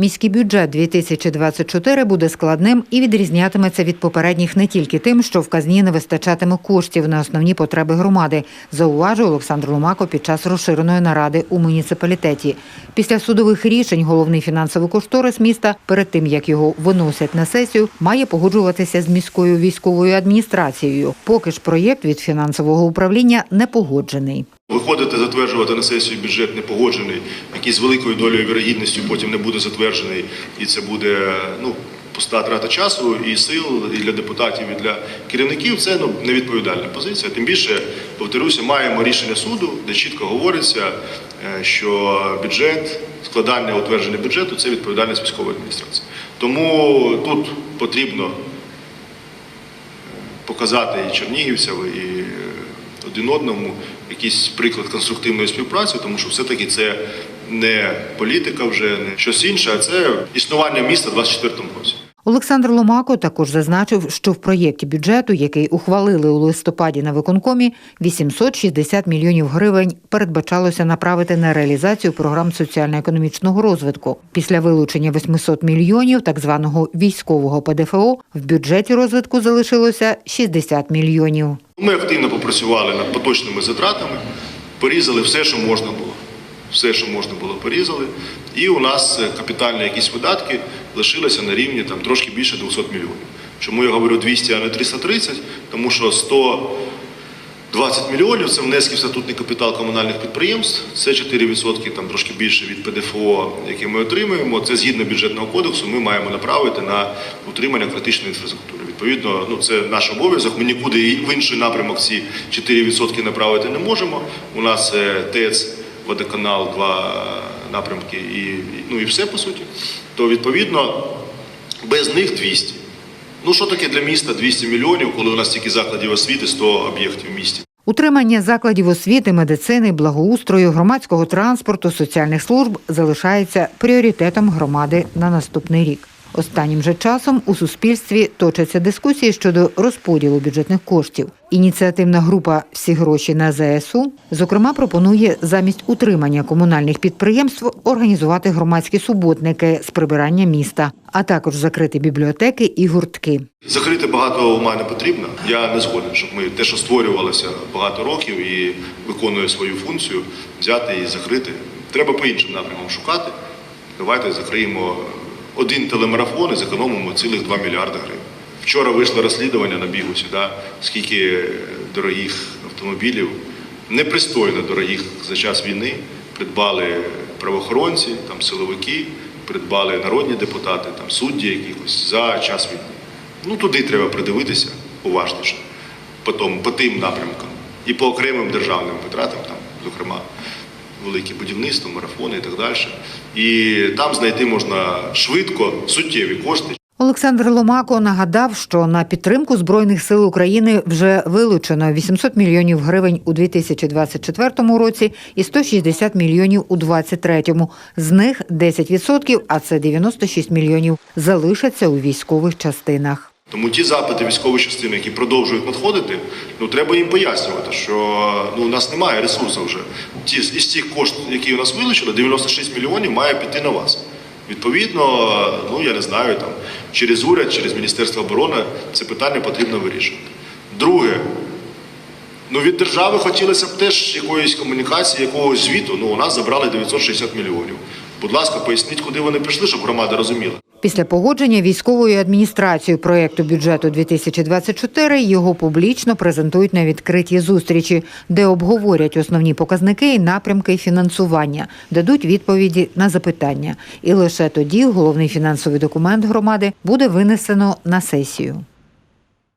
Міський бюджет 2024 буде складним і відрізнятиметься від попередніх не тільки тим, що в казні не вистачатиме коштів на основні потреби громади, зауважив Олександр Ломако під час розширеної наради у муніципалітеті. Після судових рішень головний фінансовий кошторис міста перед тим як його виносять на сесію, має погоджуватися з міською військовою адміністрацією. Поки ж проєкт від фінансового управління не погоджений. Виходити, затверджувати на сесію бюджет не погоджений, який з великою долею вірогідністю потім не буде затверджений, і це буде ну, пуста трата часу і сил і для депутатів, і для керівників. Це ну, невідповідальна позиція. Тим більше, повторюся, маємо рішення суду, де чітко говориться, е, що бюджет, складання утвердження бюджету це відповідальність військової адміністрації. Тому тут потрібно показати і чернігівцям, і е, один одному якийсь приклад конструктивної співпраці, тому що все-таки це не політика вже, не щось інше, а це існування міста в 24-му році. Олександр Ломако також зазначив, що в проєкті бюджету, який ухвалили у листопаді на виконкомі, 860 мільйонів гривень передбачалося направити на реалізацію програм соціально-економічного розвитку. Після вилучення 800 мільйонів так званого військового ПДФО в бюджеті розвитку залишилося 60 мільйонів. Ми активно попрацювали над поточними затратами, порізали все, що можна було. Все, що можна було, порізали. І у нас е, капітальні якісь видатки лишилися на рівні там, трошки більше 200 мільйонів. Чому я говорю 200, а не 330? Тому що 120 мільйонів це внески в статутний капітал комунальних підприємств. Це 4%, там трошки більше від ПДФО, яке ми отримуємо. Це згідно бюджетного кодексу. Ми маємо направити на утримання критичної інфраструктури. Відповідно, ну це наш обов'язок. Ми нікуди в інший напрямок ці 4% направити не можемо. У нас е, ТЕЦ, водоканал, два напрямки і- ну і все по суті. То відповідно без них 200. Ну що таке для міста 200 мільйонів, коли у нас тільки закладів освіти 100 об'єктів в місті? Утримання закладів освіти, медицини, благоустрою, громадського транспорту, соціальних служб залишається пріоритетом громади на наступний рік. Останнім же часом у суспільстві точаться дискусії щодо розподілу бюджетних коштів. Ініціативна група Всі гроші на ЗСУ зокрема пропонує замість утримання комунальних підприємств організувати громадські суботники з прибирання міста, а також закрити бібліотеки і гуртки. Закрити багато ума не потрібно. Я не згоден, щоб ми те, що створювалося багато років і виконує свою функцію, взяти і закрити. Треба по іншим напрямам шукати. Давайте закриємо один телемарафон і зекономимо цілих 2 мільярди гривень. Вчора вийшло розслідування на бігу сюди, скільки дорогих автомобілів, непристойно дорогих за час війни, придбали правоохоронці, там силовики, придбали народні депутати, там судді якихось за час війни. Ну туди треба придивитися уважніше, по, тому, по тим напрямкам і по окремим державним витратам, там, зокрема, велике будівництво, марафони і так далі. І там знайти можна швидко суттєві кошти. Олександр Ломако нагадав, що на підтримку збройних сил України вже вилучено 800 мільйонів гривень у 2024 році і 160 мільйонів у 2023. З них 10%, а це 96 мільйонів, залишаться у військових частинах. Тому ті запити військової частини, які продовжують надходити, ну треба їм пояснювати, що ну у нас немає ресурсу вже. Ті із тих коштів, які у нас вилучили, 96 мільйонів має піти на вас. Відповідно, ну я не знаю, там через уряд, через Міністерство оборони це питання потрібно вирішувати. Друге, ну від держави хотілося б теж якоїсь комунікації, якогось звіту. Ну у нас забрали 960 мільйонів. Будь ласка, поясніть, куди вони пішли, щоб громада розуміла. Після погодження військовою адміністрацією проєкту бюджету 2024 його публічно презентують на відкритій зустрічі, де обговорять основні показники і напрямки фінансування, дадуть відповіді на запитання. І лише тоді головний фінансовий документ громади буде винесено на сесію.